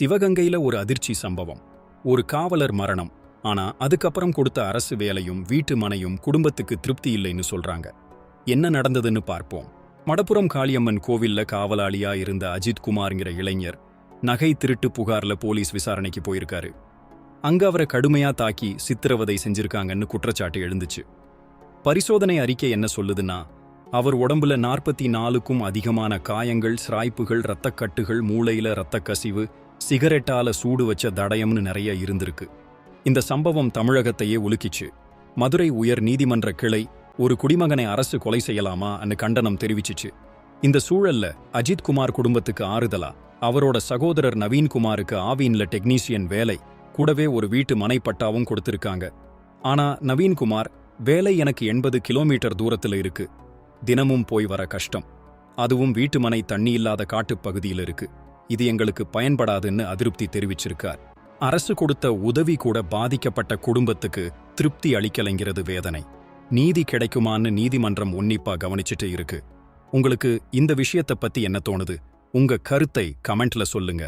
சிவகங்கையில ஒரு அதிர்ச்சி சம்பவம். ஒரு காவலர் மரணம். ஆனா அதுக்கப்புறம் கொடுத்த அரசு வேலையும் வீட்டு மனையும் குடும்பத்துக்கு திருப்தி இல்லைன்னு சொல்றாங்க. என்ன நடந்ததுன்னு பார்ப்போம். மடப்புரம் காளியம்மன் கோவில்ல காவலாளியா இருந்த அஜித் குமார்ங்கிற இளைஞர் நகை திருட்டு புகார்ல போலீஸ் விசாரணைக்கு போயிருக்காரு. அங்க அவரை கடுமையா தாக்கி சித்திரவதை செஞ்சிருக்காங்கன்னு குற்றச்சாட்டு எழுந்துச்சு. பரிசோதனை அறிக்கை என்ன சொல்லுதுன்னா அவர் உடம்புல நாற்பத்தி நாலுக்கும் அதிகமான காயங்கள் சிராய்ப்புகள் இரத்தக்கட்டுகள் மூளையில இரத்த கசிவு சிகரெட்டால சூடு வச்ச தடயம்னு நிறைய இருந்திருக்கு. இந்த சம்பவம் தமிழகத்தையே உலுக்கிச்சு மதுரை உயர் நீதிமன்ற கிளை ஒரு குடிமகனை அரசு கொலை செய்யலாமா அன்னு கண்டனம் தெரிவிச்சிச்சு. இந்த சூழல்ல அஜித் குமார் குடும்பத்துக்கு ஆறுதலா? அவரோட சகோதரர் நவீன்குமாருக்கு ஆவின்ல டெக்னீசியன் வேலை கூடவே ஒரு வீட்டு மனைப்பட்டாவும் கொடுத்திருக்காங்க. ஆனா நவீன்குமார் வேலை எனக்கு எண்பது கிலோமீட்டர் தூரத்துல இருக்கு. தினமும் போய் வர கஷ்டம். அதுவும் வீட்டு மனை தண்ணி இல்லாத காட்டுப் பகுதியில் இருக்கு. இது எங்களுக்கு பயன்படாதுன்னு அதிருப்தி தெரிவிச்சிருக்கார். அரசு கொடுத்த உதவி கூட பாதிக்கப்பட்ட குடும்பத்துக்கு திருப்தி அளிக்கலைங்கிறது வேதனை. நீதி கிடைக்குமான்னு நீதிமன்றம் உன்னிப்பா கவனிச்சுட்டு இருக்கு. உங்களுக்கு இந்த விஷயத்தை பத்தி என்ன தோணுது? உங்க கருத்தை கமெண்ட்ல சொல்லுங்க.